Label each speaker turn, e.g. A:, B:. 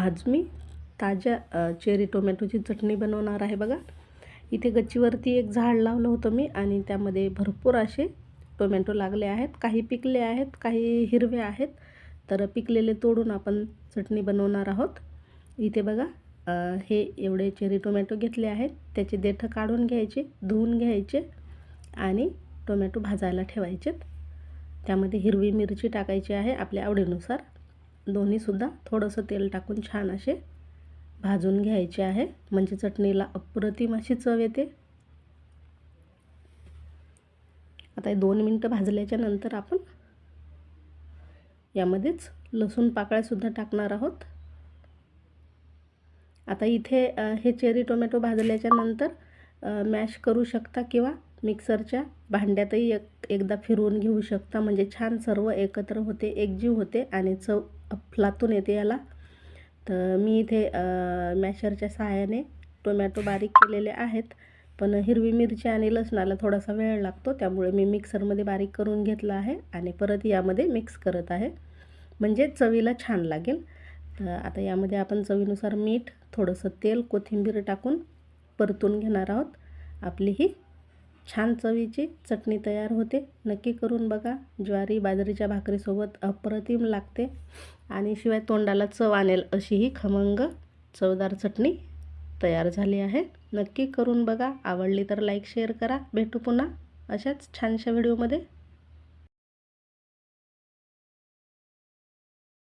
A: आज मी ताज्या चेरी टोमॅटोची चटणी बनवणार आहे बघा. इथे गच्चीवरती एक झाड लावलं होतं मी आणि त्यामध्ये भरपूर असे टोमॅटो लागले आहेत. काही पिकले आहेत काही हिरवे आहेत. तर पिकलेले तोडून आपण चटणी बनवणार आहोत. इथे बघा हे एवढे चेरी टोमॅटो घेतले आहेत. त्याचे देठं काढून घ्यायचे धुवून घ्यायचे आणि टोमॅटो भाजायला ठेवायचेत. त्यामध्ये हिरवी मिरची टाकायची आहे आपल्या आवडीनुसार. दोन्हीसुद्धा थोडंसं तेल टाकून छान असे भाजून घ्यायचे आहे. म्हणजे चटणीला अप्रतिम अशी चव येते. आता दोन मिनटं भाजल्याच्या नंतर आपण यामध्येच लसूण पाकळ्यासुद्धा टाकणार आहोत. आता इथे हे चेरी टोमॅटो भाजल्याच्या नंतर मॅश करू शकता किंवा मिक्सरच्या भांड्यातही एक एकदा फिरवून घेऊ शकता. म्हणजे छान सर्व एकत्र होते एकजीव होते आणि चव अफलातून येते याला. तर मी इथे मॅशरच्या सहाय्याने टोमॅटो बारीक केलेले आहेत. पण हिरवी मिरची आणि लसणाला थोडासा वेळ लागतो. त्यामुळे मी मिक्सरमध्ये बारीक करून घेतलं आहे आणि परत यामध्ये मिक्स करत आहे. म्हणजे चवीला छान लागेल. तर आता यामध्ये आपण चवीनुसार मीठ थोडंसं तेल कोथिंबीर टाकून परतून घेणार आहोत. आपली ही छान चवीची चटणी तयार होते. नक्की करून बघा. ज्वारी बाजरीच्या भाकरीसोबत अप्रतिम लागते. आणि शिवाय तोंडाला चव आणेल अशी ही खमंग चवदार चटणी तयार झाली आहे. नक्की करून बघा. आवडली तर लाईक शेअर करा. भेटू पुन्हा अशाच छानशा व्हिडिओमध्ये